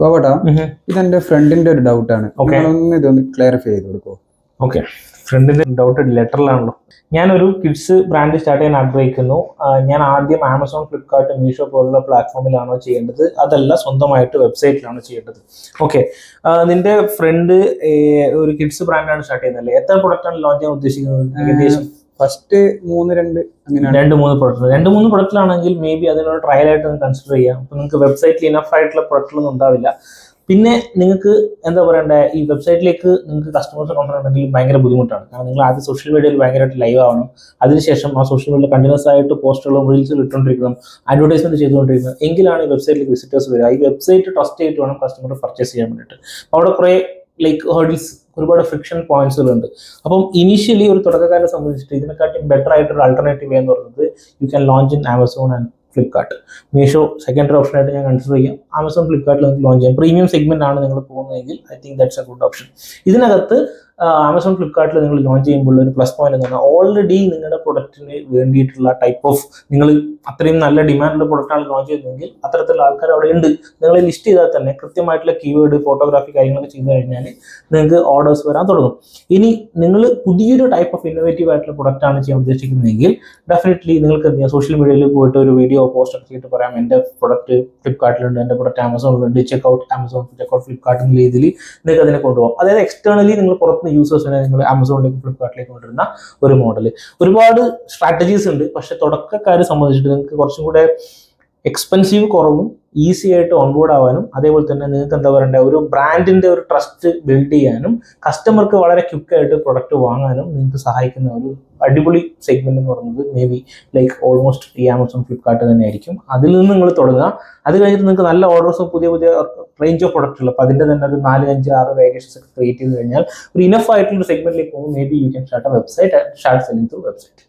ഗോവട്ടാ ഇതെന്റെ ഫ്രണ്ടിന്റെ ഒരു ഡൗട്ടാണ് ആണ്. നിങ്ങളൊന്ന് ഇതൊന്ന് ക്ലാരിഫൈ ചെയ്ത് കൊടുക്കോ ഓക്കെ ഫ്രണ്ടിന്റെ ഡൗട്ട് ലെറ്ററിലാണല്ലോ ഞാനൊരു കിഡ്സ് ബ്രാൻഡ് സ്റ്റാർട്ട് ചെയ്യാൻ ആഗ്രഹിക്കുന്നു. ഞാൻ ആദ്യം ആമസോൺ ഫ്ലിപ്കാർട്ട് മീഷോ പോലുള്ള പ്ലാറ്റ്ഫോമിലാണോ ചെയ്യേണ്ടത്? അതല്ല സ്വന്തമായിട്ട് വെബ്സൈറ്റിലാണോ ചെയ്യേണ്ടത്? ഓക്കെ നിന്റെ ഫ്രണ്ട് ഒരു കിഡ്സ് ബ്രാൻഡാണ് സ്റ്റാർട്ട് ചെയ്യുന്നത് എത്ര പ്രൊഡക്റ്റാണ് ലോഞ്ച് ചെയ്യാൻ ഉദ്ദേശിക്കുന്നത്? ഏകദേശം? ഫസ്റ്റ് മൂന്ന് രണ്ട് അങ്ങനെ രണ്ട് മൂന്ന് പ്രൊഡക്റ്റ് രണ്ട് മൂന്ന് പ്രൊഡക്റ്റിലാണെങ്കിൽ മേ ബി അതിനൊരു ട്രയൽ ആയിട്ട് കൺസിഡർ ചെയ്യാം. അപ്പൊ നിങ്ങൾക്ക് വെബ്സൈറ്റിൽ ഇനഫ് ആയിട്ടുള്ള പ്രൊഡക്റ്റുകളൊന്നും ഉണ്ടാവില്ല. പിന്നെ നിങ്ങൾക്ക് എന്താ പറയണ്ടേ? ഈ വെബ്സൈറ്റിലേക്ക് നിങ്ങൾക്ക് കസ്റ്റമേഴ്സ് കൊണ്ടുവരണമെങ്കിൽ ഭയങ്കര ബുദ്ധിമുട്ടാണ്. കാരണം നിങ്ങൾ ആദ്യം സോഷ്യൽ മീഡിയയിൽ ഭയങ്കരമായിട്ട് ലൈവ് ആവണം. അതിനുശേഷം ആ സോഷ്യൽ മീഡിയയിൽ കണ്ടിന്യൂസ് ആയിട്ട് പോസ്റ്റുകളും റീൽസും ഇട്ടുകൊണ്ടിരിക്കണം. അഡ്വർടൈസ്മെന്റ് ചെയ്തുകൊണ്ടിരിക്കണം. എങ്കിലാണ് ഈ വെബ്സൈറ്റിലേക്ക് വിസിറ്റേഴ്സ് വരിക. ഈ വെബ്സൈറ്റ് ട്രസ്റ്റ് ചെയ്തിട്ട് വേണം കസ്റ്റമർ പർച്ചേസ് ചെയ്യാൻ വേണ്ടിയിട്ട്. അവിടെ കുറേ ലൈക്ക് ഹേർഡിൽസ് ഒരുപാട് ഫ്രിക്ഷൻ പോയിന്റ്സുകളുണ്ട് അപ്പം ഇനീഷ്യലി ഒരു തുടക്കക്കാരെ സംബന്ധിച്ചിട്ട് ഇതിനെക്കാട്ടും ബെറ്റർ ആയിട്ടൊരു ആൾട്ടർനേറ്റീവ് എന്ന് പറയുന്നത് you can launch in Amazon and Flipkart Meesho secondary option ആയിട്ട് ഞാൻ കൺസിഡർ ചെയ്യാം. ആമസോൺ ഫ്ലിപ്കാർട്ടിൽ നിങ്ങൾക്ക് ലോഞ്ച് ചെയ്യാം. പ്രീമിയം സെഗ്മെന്റ് ആണ് നിങ്ങൾ പോകുന്നതെങ്കിൽ I think that's a good option ഇതിനകത്ത് ആമസോൺ ഫ്ലിപ്കാർട്ടിൽ നിങ്ങൾ ലോഞ്ച് ചെയ്യുമ്പോൾ ഒരു പ്ലസ് പോയിന്റ് എന്ന് പറഞ്ഞാൽ ഓൾറെഡി നിങ്ങളുടെ പ്രൊഡക്റ്റിന് വേണ്ടിയിട്ടുള്ള ടൈപ്പ് ഓഫ് നിങ്ങൾ അത്രയും നല്ല ഡിമാൻഡുള്ള പ്രൊഡക്റ്റാണ് ലോഞ്ച് ചെയ്യുന്നതെങ്കിൽ അത്തരത്തിലുള്ള ആൾക്കാർ അവിടെ ഉണ്ട്. നിങ്ങൾ ലിസ്റ്റ് ചെയ്താൽ തന്നെ കൃത്യമായിട്ടുള്ള കീവേഡ് ഫോട്ടോഗ്രാഫി കാര്യങ്ങളൊക്കെ ചെയ്തു കഴിഞ്ഞാൽ നിങ്ങൾക്ക് ഓർഡേഴ്സ് വരാൻ തുടങ്ങും. ഇനി നിങ്ങൾ പുതിയൊരു ടൈപ്പ് ഓഫ് ഇന്നോവേറ്റീവ് ആയിട്ടുള്ള പ്രൊഡക്റ്റാണ് ചെയ്യാൻ ഉദ്ദേശിക്കുന്നതെങ്കിൽ ഡെഫിനറ്റ്ലി നിങ്ങൾക്ക് എന്ത് ചെയ്യാം? സോഷ്യൽ മീഡിയയിൽ പോയിട്ട് ഒരു വീഡിയോ പോസ്റ്റ് ഒക്കെ ചെയ്തിട്ട് പറയാം. എന്റെ പ്രൊഡക്റ്റ് ഫ്ലിപ്കാർട്ടിലുണ്ട് എന്റെ product ആമസോണിലുണ്ട് check out Amazon check out Flipkart എന്ന രീതിയിൽ നിങ്ങൾക്ക് അതിനെ കൊണ്ടുപോകാം. അതായത് എക്സ്റ്റേണലി നിങ്ങൾ പുറത്തുനിന്ന് യൂസേഴ്സിനെ നിങ്ങൾ ആമസോണിലേക്ക് ഫ്ലിപ്കാർട്ടിലേക്ക് കൊണ്ടുവരുന്ന ഒരു മോഡൽ ഒരുപാട് സ്ട്രാറ്റജീസ് ഉണ്ട്. പക്ഷെ തുടക്കക്കാരെ സംബന്ധിച്ചിട്ട് നിങ്ങൾക്ക് കുറച്ചും കൂടെ എക്സ്പെൻസീവ് കുറവും ഈസി ആയിട്ട് ഓൺബോർഡ് ആവാനും അതേപോലെ തന്നെ നിങ്ങൾക്ക് എന്താ പറയണ്ടേ ഒരു ബ്രാൻഡിന്റെ ഒരു ട്രസ്റ്റ് ബിൽഡ് ചെയ്യാനും കസ്റ്റമർക്ക് വളരെ ക്വിക്കായിട്ട് പ്രൊഡക്റ്റ് വാങ്ങാനും നിങ്ങൾക്ക് സഹായിക്കുന്ന ഒരു അടിപൊളി സെഗ്മെന്റ് എന്ന് പറയുന്നത് മേ ബി ലൈക്ക് ഓൾമോസ്റ്റ് ഈ ആമസോൺ ഫ്ലിപ്കാർട്ട് തന്നെ ആയിരിക്കും അതിൽ നിന്ന് നിങ്ങൾ തുടങ്ങുക. അത് കഴിഞ്ഞിട്ട് നിങ്ങൾക്ക് നല്ല ഓർഡേഴ്സും പുതിയ പുതിയ റേഞ്ച് ഓഫ് പ്രൊഡക്റ്റുകൾ അപ്പോൾ അതിന്റെ തന്നെ ഒരു നാല് അഞ്ച് ആറ് വേരിയേഷൻസ് ഒക്കെ ക്രിയേറ്റ് ചെയ്ത് കഴിഞ്ഞാൽ ഒരു ഇനഫ് ആയിട്ടുള്ള സെഗ്മെന്റിലേക്ക് പോകും. Maybe you can start a website start selling through website